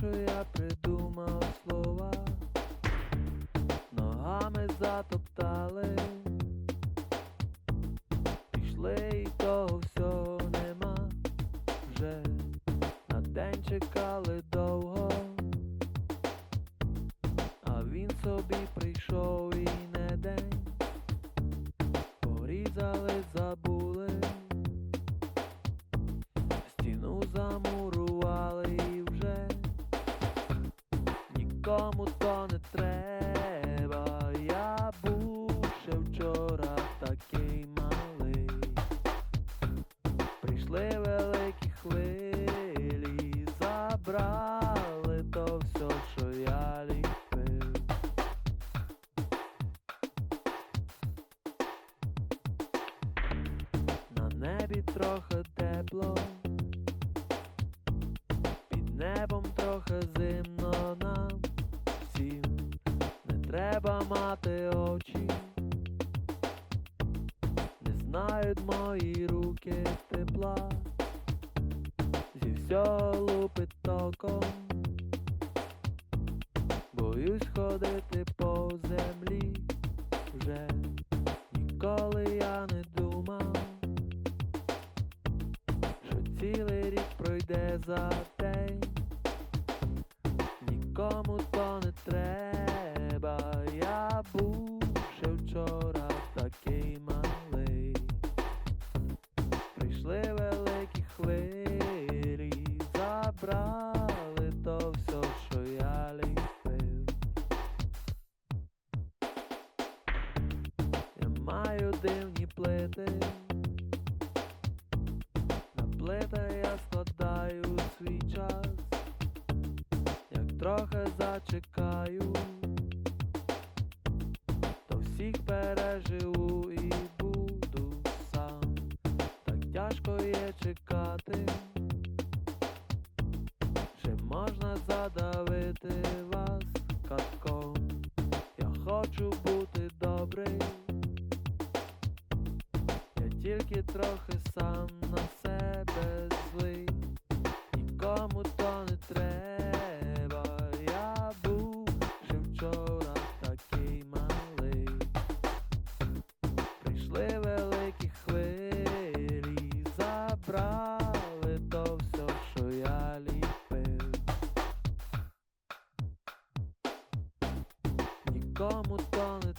що я придумав слова, ногами затоптали, пішли і того всього нема. Вже на день чекали нікому то не треба. Я був ще вчора такий малий. Прийшли великі хвилі, забрали то все, що я ліпив. На небі трохи тепло, небом трохи зимно нам треба мати очі, не знають мої руки тепла, зі всього лупить током, боюсь ходити по землі. Вже ніколи я не думав що цілий рік пройде за день, нікому то не треба. Я був ще вчора такий малий. Прийшли великі хвилі, забрали то все, що я ліпив. Я маю дивні плити. На плита я складаю свій час, як трохи зачекаю, всіх переживу і буду сам. Так тяжко є чекати, ще можна задавити вас катком. Я хочу бути добрий. Я тільки трохи сам на Нікому то не